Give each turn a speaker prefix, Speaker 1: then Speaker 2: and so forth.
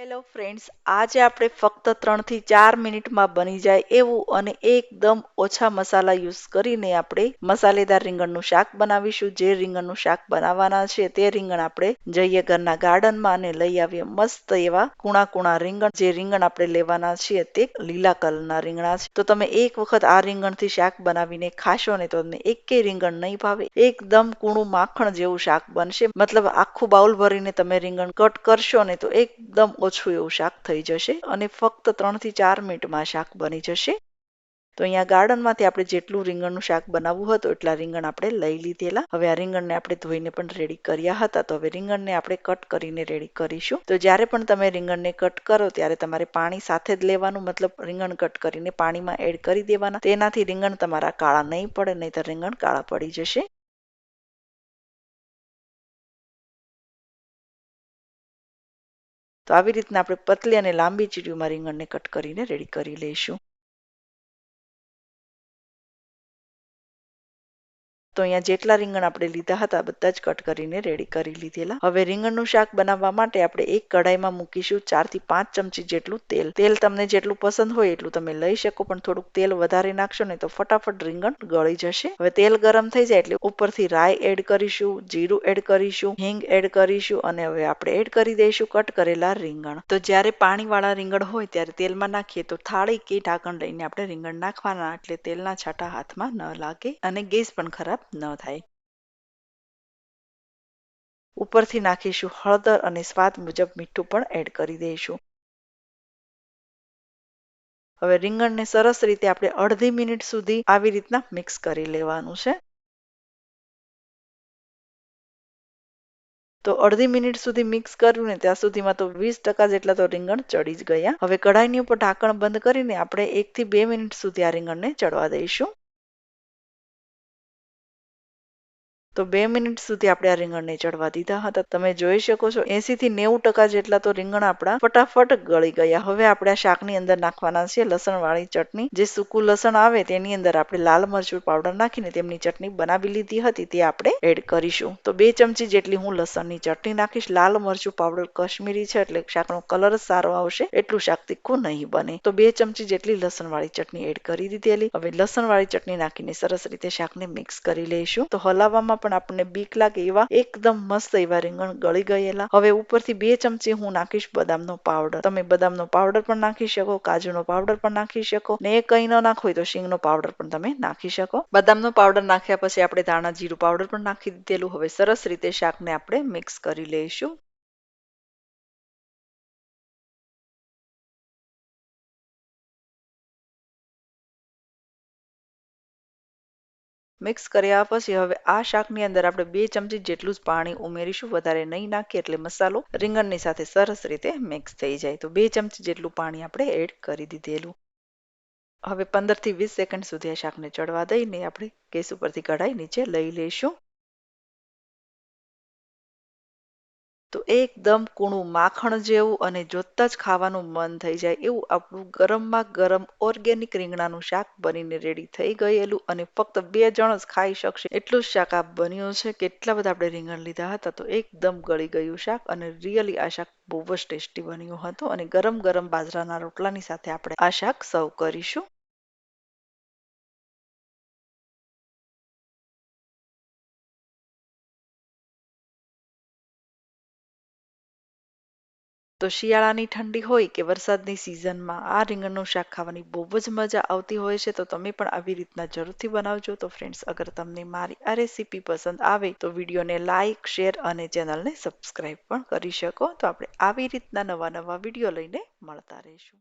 Speaker 1: Hello friends આજે આપણે ફક્ત ત્રણથી ચાર મિનિટમાં બની જાય એવું અને એકદમ ઓછા મસાલા યુઝ કરીને આપણે મસાલેદાર રીંગણનું શાક બનાવીશું. જે રીંગણનું શાક બનાવવાના છે તે રીંગણ આપણે જઈએ ઘરના ગાર્ડનમાં અને લઈ આવીએ મસ્ત એવા કુણા કુણા રીંગણ. જે રીંગણ આપણે લેવાના છીએ તે લીલા કલરના રીંગણા છે. તો તમે એક વખત આ રીંગણથી શાક બનાવીને ખાશો ને તો તમને એકે રીંગણ નહીં ભાવે. એકદમ કૂણું માખણ જેવું શાક બનશે. મતલબ આખું બાઉલ ભરીને તમે રીંગણ કટ કરશો ને તો એકદમ ઓછું એવું શાક થઈ જશે અને ફક્ત ત્રણથી ચાર મિનિટમાં શાક બની જશે. તો અહીંયા ગાર્ડનમાંથી આપણે જેટલું રીંગણનું શાક બનાવવું હતું એટલા રીંગણ આપણે લઈ લીધેલા. હવે આ રીંગણને આપણે ધોઈને પણ રેડી કર્યા હતા. તો હવે રીંગણને આપણે કટ કરીને રેડી કરીશું. તો જ્યારે પણ તમે રીંગણને કટ કરો ત્યારે તમારે પાણી સાથે જ લેવાનું. મતલબ રીંગણ કટ કરીને પાણીમાં એડ કરી દેવાના. તેનાથી રીંગણ તમારા કાળા નહીં પડે નહીં તો રીંગણ કાળા પડી જશે. તો આવી રીતના આપણે પતલી અને લાંબી ચીરીઓમાં રીંગણને કટ કરીને રેડી કરી લઈશું. તો અહીંયા જેટલા રીંગણ આપણે લીધા હતા, બધા જ કટ કરીને રેડી કરી લીધેલા. હવે રીંગણનું શાક બનાવવા માટે આપણે એક કઢાઈમાં મૂકીશું ચારથી પાંચ ચમચી જેટલું તેલ. તેલ તમને જેટલું પસંદ હોય એટલું તમે લઈ શકો, પણ થોડુંક તેલ વધારે નાખશો ને તો ફટાફટ રીંગણ ગળી જશે. હવે તેલ ગરમ થઈ જાય એટલે ઉપરથી રાઈ એડ કરીશું, જીરું એડ કરીશું, હિંગ એડ કરીશું અને હવે આપણે એડ કરી દઈશું કટ કરેલા રીંગણ. તો જ્યારે પાણીવાળા રીંગણ હોય ત્યારે તેલમાં નાખીએ તો થાળી કે ઢાંકણ લઈને આપણે રીંગણ નાખવાના, એટલે તેલના છાંટા હાથમાં ન લાગે અને ગેસ પણ ખરાબ ન થાય. ઉપરથી નાખીશું હળદર અને સ્વાદ મુજબ મીઠું પણ એડ કરી દઈશું. હવે રીંગણને સરસ રીતે આપણે અડધી મિનિટ સુધી આવી રીતના મિક્સ કરી લેવાનું છે. તો અડધી મિનિટ સુધી મિક્સ કર્યું ને ત્યાં સુધીમાં તો વીસ ટકા જેટલા તો રીંગણ ચડી જ ગયા. હવે કઢાઈની ઉપર ઢાંકણ બંધ કરીને આપણે એકથી બે મિનિટ સુધી આ રીંગણને ચડવા દઈશું. તો બે મિનિટ સુધી આપણે આ રીંગણને ચડવા દીધા હતા. તમે જોઈ શકો છો એસી થી નેવું ટકા જેટલા તો રીંગણ આપણા ફટાફટ ગળી ગયા. હવે આપણે આ શાકની અંદર નાખવાના છે લસણ વાળી ચટણી. જે સૂકું લસણ આવે તેની અંદર આપણે લાલ મરચું પાવડર નાખીને તેમની ચટણી બનાવી લીધી હતી. તે આપણે એડ કરીશું. તો બે ચમચી જેટલી હું લસણની ચટણી નાખીશ. લાલ મરચું પાવડર કશ્મીરી છે એટલે શાકનો કલર સારો આવશે. એટલું શાક તીખું નહીં બને. તો બે ચમચી જેટલી લસણ વાળી ચટણી એડ કરી દીધેલી. હવે લસણ વાળી ચટણી નાખીને સરસ રીતે શાકને મિક્સ કરી લઈશું. તો હલાવવામાં પણ આપણને બીક લાગે એવા એકદમ મસ્ત એવા રીંગણ ગળી ગયેલા. હવે ઉપરથી બે ચમચી હું નાખીશ બદામનો પાવડર. તમે બદામનો પાવડર પણ નાખી શકો, કાજુનો પાવડર પણ નાખી શકો, ને કંઈ ન નાખો હોય તો શીંગનો પાવડર પણ તમે નાખી શકો. બદામનો પાવડર નાખ્યા પછી આપણે ધાણા જીરું પાવડર પણ નાખી દીધેલું. હવે સરસ રીતે શાકને આપણે મિક્સ કરી લઈશું. મિક્સ કર્યા પછી હવે આ શાકની અંદર આપણે બે ચમચી જેટલું જ પાણી ઉમેરીશું. વધારે નહીં નાખીએ એટલે મસાલો રીંગણની સાથે સરસ રીતે મિક્સ થઈ જાય. તો બે ચમચી જેટલું પાણી આપણે એડ કરી દીધેલું. હવે પંદરથી વીસ સેકન્ડ સુધી આ શાકને ચડવા દઈને આપણે ગેસ ઉપરથી કઢાઈ નીચે લઈ લઈશું. તો એકદમ કૂણું માખણ જેવું અને જોતા જ ખાવાનું મન થઈ જાય એવું આપણું ગરમમાં ગરમ ઓર્ગેનિક રીંગણાનું શાક બનીને રેડી થઈ ગયેલું અને ફક્ત બે જણ જ ખાઈ શકશે. એટલું જ શાક આ બન્યું છે કેટલા બધા આપણે રીંગણ લીધા હતા તો એકદમ ગળી ગયું શાક અને રિયલી આ શાક બહુ જ ટેસ્ટી બન્યું હતું અને ગરમ ગરમ બાજરાના રોટલાની સાથે આપણે આ શાક સર્વ કરીશું. તો શિયાળાની ઠંડી હોય કે વરસાદની સિઝનમાં આ રીંગણનું શાક ખાવાની બહુ જ મજા આવતી હોય છે, તો તમે પણ આવી રીતના જરૂરથી બનાવજો. તો ફ્રેન્ડ્સ અગર તમને મારી આ રેસીપી પસંદ આવે, તો વિડીયોને લાઇક શેર અને ચેનલને સબસ્ક્રાઈબ પણ કરી શકો. તો આપણે આવી રીતના નવા નવા વીડિયો લઈને મળતા રહીશું.